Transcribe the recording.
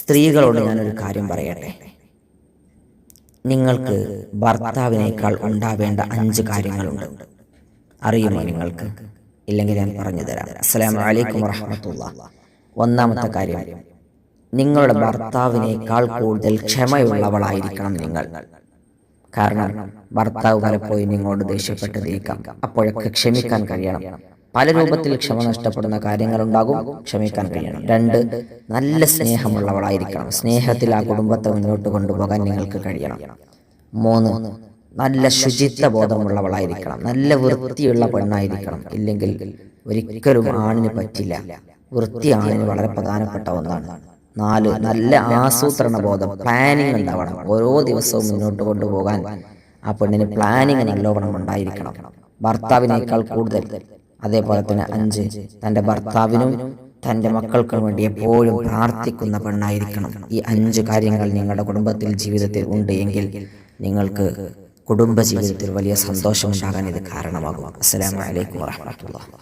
സ്ത്രീകളോട് ഞാനൊരു കാര്യം പറയട്ടെ? നിങ്ങൾക്ക് ഭർത്താവിനേക്കാൾ ഉണ്ടാവേണ്ട അഞ്ച് കാര്യങ്ങളുണ്ട്. അറിയുമോ നിങ്ങൾക്ക്? ഇല്ലെങ്കിൽ ഞാൻ പറഞ്ഞു തരാം. അസ്സലാമു വലൈക്കും വറഹമത്തുള്ള. ഒന്നാമത്തെ കാര്യം നിങ്ങളുടെ ഭർത്താവിനേക്കാൾ കൂടുതൽ ക്ഷമയുള്ളവളായിരിക്കണം നിങ്ങൾ. കാരണം ഭർത്താവ് പലപ്പോഴും നിങ്ങളോട് ദേഷ്യപ്പെട്ടതേക്കാം അപ്പോഴൊക്കെ ക്ഷമിക്കാൻ കഴിയണം. പല രൂപത്തിൽ ക്ഷമ നഷ്ടപ്പെടുന്ന കാര്യങ്ങളുണ്ടാകും ക്ഷമിക്കാൻ കഴിയണം. രണ്ട് നല്ല സ്നേഹമുള്ളവളായിരിക്കണം. സ്നേഹത്തിൽ ആ കുടുംബത്തെ മുന്നോട്ട് കൊണ്ടുപോകാൻ നിങ്ങൾക്ക് കഴിയണം. മൂന്ന് നല്ല ശുചിത്വ ബോധമുള്ളവളായിരിക്കണം. നല്ല വൃത്തിയുള്ള പെണ്ണായിരിക്കണം. ഇല്ലെങ്കിൽ ഒരിക്കലും ആണിന് പറ്റില്ല. വൃത്തി ആണിന് വളരെ പ്രധാനപ്പെട്ട ഒന്നാണ്. നാല് നല്ല ആസൂത്രണ ബോധം പ്ലാനിങ് ഉണ്ടാവണം. ഓരോ ദിവസവും മുന്നോട്ട് കൊണ്ടുപോകാൻ ആ പെണ്ണിന് പ്ലാനിങ് നല്ലോണം ഉണ്ടായിരിക്കണം. ഭർത്താവിനേക്കാൾ കൂടുതൽ അതേപോലെ തന്നെ അഞ്ച് തന്റെ ഭർത്താവിനും തന്റെ മക്കൾക്കും വേണ്ടി എപ്പോഴും പ്രാർത്ഥിക്കുന്ന പെണ്ണായിരിക്കണം. ഈ അഞ്ച് കാര്യങ്ങൾ നിങ്ങളുടെ കുടുംബത്തിൽ ജീവിതത്തിൽ ഉണ്ട് എങ്കിൽ നിങ്ങൾക്ക് കുടുംബ ജീവിതത്തിൽ വലിയ സന്തോഷമുണ്ടാകാൻ ഇത് കാരണമാകും. അസ്സലാമു അലൈക്കും വറഹ്മത്തുള്ളാഹി